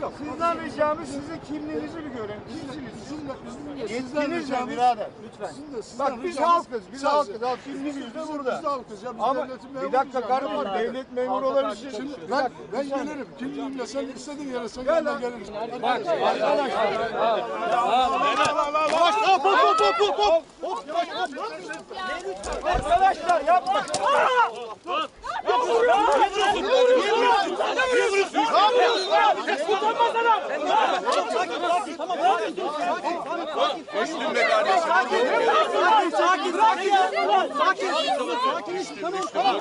Yok. Sizden ricamız sizin kimliğinizi bir görelim. Kimsiniz? Bizim de, Yetkiniz ne birader? Lütfen. Sizin de, sizden Bak biz halkız, biz halkız. Halk kimliğimiz de burada. Biz de halkız ya, biz Ama devletin bir memuruyuz dakika kardeşim, devlet memuru olabilir. Şimdi ben, ben gelirim. Kimliğimle sen istediğin yere sen gel gelirim. Bak Arkadaşlar yapma. Kullanmaz adam. Çok sakin, sakin. Tamam, sakin. Sakin be kardeşim. Sakin, sakin. Sakin, sakin. Sakin, sakin. Tamam, tamam.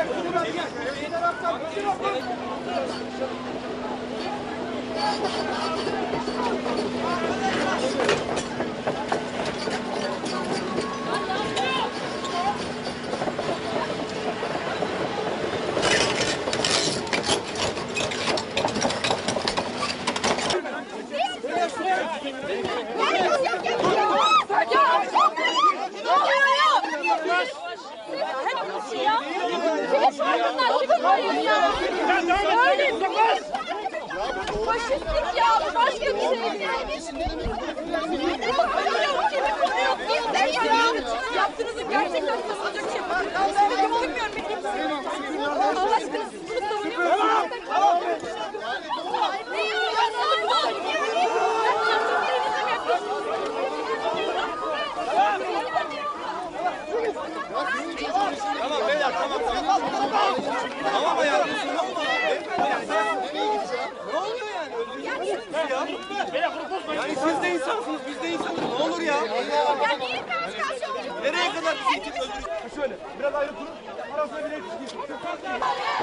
Gel, gel, gel. De ya. Yaptığınızın gerçekten kazanacak Yani siz de insansınız, biz de insanız. Ne olur ya. Ya niye karşı karşıya oluyorsunuz? Nereye kadar bizi öldürüyorsunuz? Şöyle biraz ayrı durun. Arasına İstanbul'dan çek!